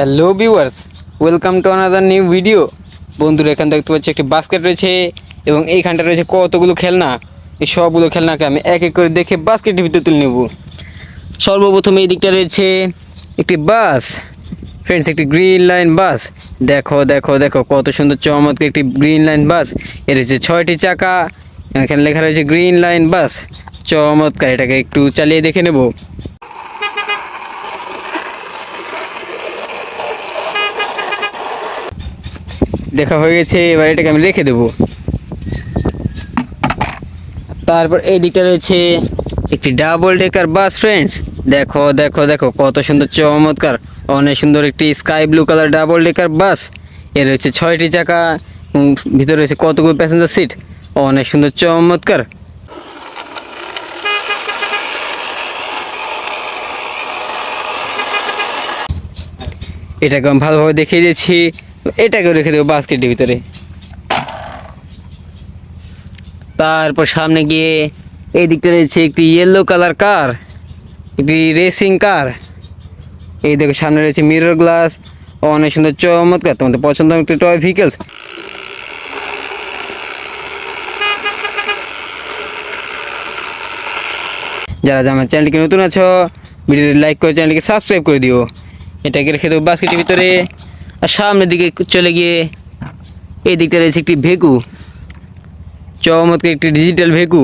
Hello viewers welcome to another new video বন্ধুরা, এখানে দেখতে পাচ্ছি একটি বাস্কেট রয়েছে এবং এইখানটা রয়েছে কতগুলো খেলনা? এই সবগুলো খেলনাকে আমি এক এক করে দেখে বাস্কেটের ভিতরে তুলে নেব। সর্বপ্রথম এই দিকটা রয়েছে একটি বাস। ফ্রেন্ডস একটি গ্রিন লাইন বাস। দেখো দেখো দেখো, কত সুন্দর, চমৎকার একটি গ্রিন লাইন বাস। এর রয়েছে ছয়টি চাকা। এখানে লেখা রয়েছে গ্রিন লাইন বাস। চমৎকার, এটাকে একটু চালিয়ে দেখে নেব। দেখা হয়ে গেছে, এবার এটাকে আমি রেখে দেবো। তারপর এই দিকটা রয়েছে একটি ডাবল ডেকার বাস ফ্রেন্ডস দেখো দেখো দেখো, কত সুন্দর, চমৎকার, অনেক সুন্দর একটি sky blue colour double decker বাসের রয়েছে ছয়টি চাকা ভিতরে রয়েছে কতগুলো প্যাসেঞ্জার সিট অনেক সুন্দর, চমৎকার। এটাকে আমি ভালোভাবে দেখিয়ে দিয়েছি। এটাকেও রেখে দেবো বাস্কেটের ভিতরে। তারপর সামনে গিয়ে এই দিকটা রয়েছে একটি ইয়েলো কালার কার একটি রেসিং কার এই দেখো, সামনে রয়েছে মিরর গ্লাস অনেক সুন্দর, চমৎকার। তোমাদের পছন্দ একটি টয় ভেহিকেলস যারা যারা আমার চ্যানেলটিকে নতুন আছো, ভিডিওটি লাইক করে চ্যানেলটিকে সাবস্ক্রাইব করে দিও। এটাকে রেখে দেবো বাস্কেটের ভিতরে। আর সামনের দিকে চলে গিয়ে এই দিকটা রয়েছে একটি ভেকু। চমৎকার একটি ডিজিটাল ভেকু।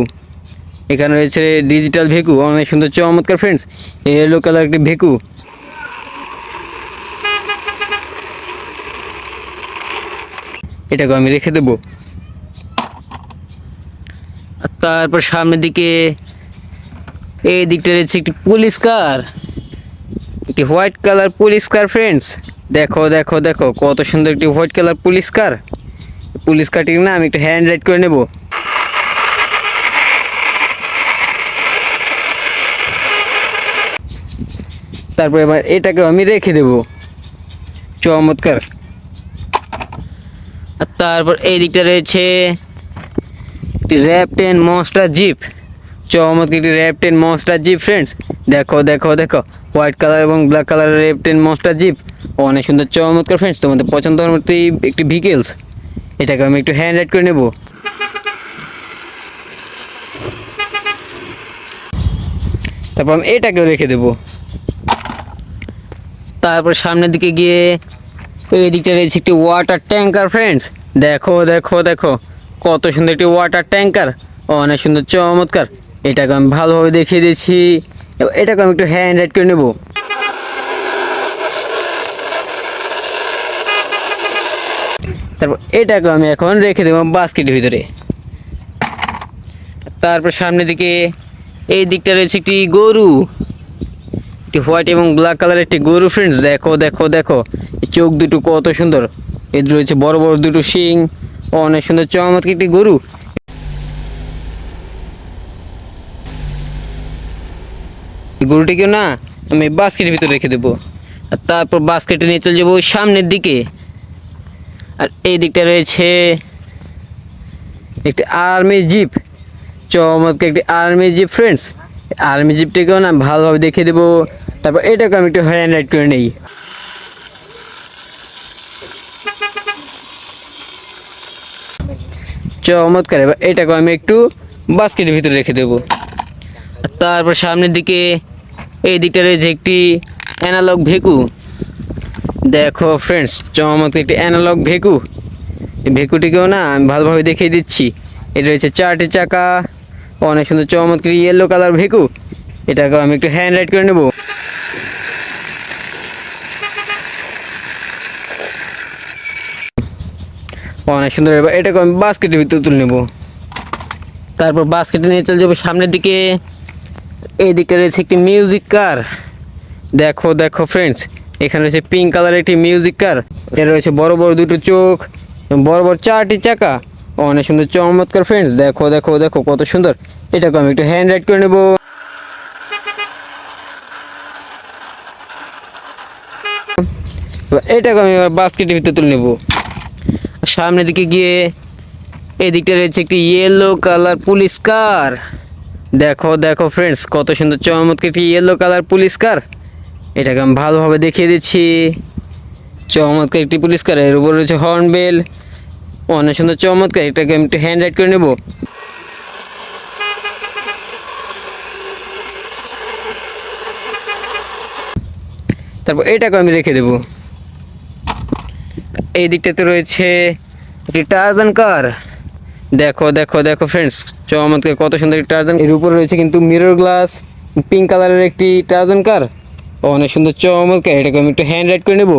এখানে রয়েছে ডিজিটাল ভেকু। অনেক সুন্দর, চমৎকার ফ্রেন্ডস ইয়েলো কালার একটি ভেকু। এটাকে আমি রেখে দেবো। তারপর সামনের দিকে এই দিকটা রয়েছে একটি পুলিশ কার একটি white colour police car friends দেখো দেখো দেখো, কত সুন্দর একটি white colour police car? Police কারটির না আমি একটু হ্যান্ড রাইড করে নেব। তারপরে এবার এটাকে আমি রেখে দেব। চমৎকার। আর তারপর এই দিকটা রয়েছে একটি র্যাপ টেন মনস্টার জিপ। চমৎকার একটি rap ten monster jeep friends দেখো দেখো দেখো। হোয়াইট কালার এবং ব্ল্যাক কালারের র্যাপ টেন মনস্টার জিপ অনেক সুন্দর, চমৎকার ফ্রেন্ডস তোমাদের পছন্দ হওয়ার মতো একটি ভিকেলস এটাকে আমি একটু হ্যান্ড রাইড করে নেব। তারপর আমি এটাকেও রেখে দেবো। তারপর সামনের দিকে গিয়ে এই দিকটা রয়েছে একটি ওয়াটার ট্যাঙ্কার ফ্রেন্ডস দেখো দেখো দেখো। কত সুন্দর একটি ওয়াটার ট্যাঙ্কার অনেক সুন্দর, চমৎকার। এটাকে আমি ভালোভাবে দেখিয়ে দিয়েছি। এটাকে আমি একটু হ্যান্ড রাইড করে নেব। তারপর এটাকে আমি এখন রেখে দেবো বাস্কেটের ভিতরে। তারপর সামনের দিকে এই দিকটা রয়েছে একটি গরু। একটি হোয়াইট এবং ব্ল্যাক কালারের একটি গরু ফ্রেন্ডস দেখো দেখো দেখো চোখ দুটো কত সুন্দর। এর রয়েছে বড় বড় দুটো শিং অনেক সুন্দর চমৎকার একটি গরু। এই গরুটিকেও না আমি বাস্কেটের ভিতরে রেখে দেবো। আর তারপর বাস্কেটে নিয়ে চলে যাব ওই সামনের দিকে। আর এই দিকটা রয়েছে একটি আর্মি জিপ চমৎকার একটি আর্মি জিপ ফ্রেন্ডস আর্মি জিপটাকেও না ভালোভাবে দেখিয়ে দেবো। তারপর এটাকে আমি একটু হ্যান্ড রাইড করে নেই। চমৎকার, এবার এটাকে আমি একটু বাস্কেটের ভিতরে রেখে দেবো। তারপর সামনের দিকে এই দিকটা রয়েছে একটি অ্যানালগ ভেকু। দেখো ফ্রেন্ডস চমৎকার একটি অ্যানালগ ভেকু। ভেকুটিকেও না আমি ভালোভাবে দেখিয়ে দিচ্ছি। এটা রয়েছে চারটি চাকা, অনেক সুন্দর চমৎকার ইয়েলো কালার ভেকু। এটাকে আমি একটু হ্যান্ড রাইড করে নেব। অনেক সুন্দর, এবার এটাকে আমি বাস্কেটের ভিতরে তুলে নেব। তারপর বাস্কেটে নিয়ে চলে যাব সামনের দিকে। এই দিকটা রয়েছে একটি মিউজিক কার দেখো দেখো ফ্রেন্ডস এখানে রয়েছে পিঙ্ক কালারের একটি মিউজিক কার এর রয়েছে বড় বড় দুটো চোখ, বড় বড় চারটি চাকা। অনেক সুন্দর, চমৎকার ফ্রেন্ডস দেখো দেখো দেখো, কত সুন্দর। এটাকে আমি একটু হ্যান্ড রাইড করে নেব। এটাকে আমি এবার বাস্কেটের ভিতরে তুলে নেব। সামনের দিকে গিয়ে এদিকটা রয়েছে একটি ইয়েলো কালার পুলিশ কার দেখো দেখো ফ্রেন্ডস কত সুন্দর চমৎকার একটি ইয়েলো কালার পুলিশ কার এটাকে আমি ভালোভাবে দেখিয়ে দিচ্ছি। চমৎকার একটি পুলিশ কার এর উপর রয়েছে হর্নবেল অনেক সুন্দর চমৎকার, এটাকে আমি একটু হ্যান্ড রাইড করে নেব। তারপর এটাকে আমি রেখে দেব। এই দিকটাতে রয়েছে একটি টার্জান কার দেখো দেখো দেখো ফ্রেন্ডস চমৎকার, কত সুন্দর একটি টার্জান এর উপরে রয়েছে কিন্তু মিরর গ্লাস পিঙ্ক কালারের একটি টার্জান কার অনেক সুন্দর, চমৎকার। এটাকে আমি একটু হ্যান্ড রাইড করে নেব।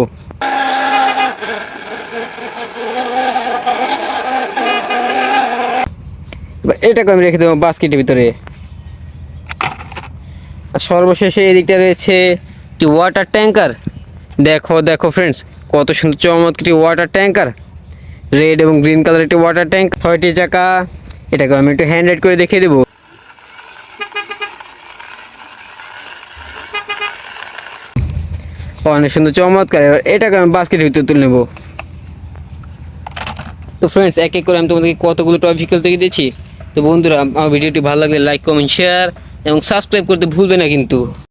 এটাকে আমি রেখে দেবো বাস্কেটের ভিতরে। আর সর্বশেষে এদিকটা রয়েছে একটি ওয়াটার ট্যাঙ্কার দেখো দেখো ফ্রেন্ডস কত সুন্দর, চমৎকার ওয়াটার ট্যাঙ্কার রেড এবং গ্রিন কালার একটি ওয়াটার ট্যাঙ্ক ছয়টি চাকা। এটাকে আমি একটু হ্যান্ড রাইড করে দেখিয়ে দেবো। অনেক সুন্দর, চমৎকার। এবার এটাকে আমি বাস্কেটের ভিতরে তুলে নেব। তো ফ্রেন্ডস এক এক করে আমি তোমাদেরকে কতগুলো টয় ভেহিকলস দেখে দিয়েছি। তো বন্ধুরা, আমার ভিডিওটি ভালো লাগলে লাইক কমেন্ট শেয়ার এবং সাবস্ক্রাইব করতে ভুলবে না কিন্তু।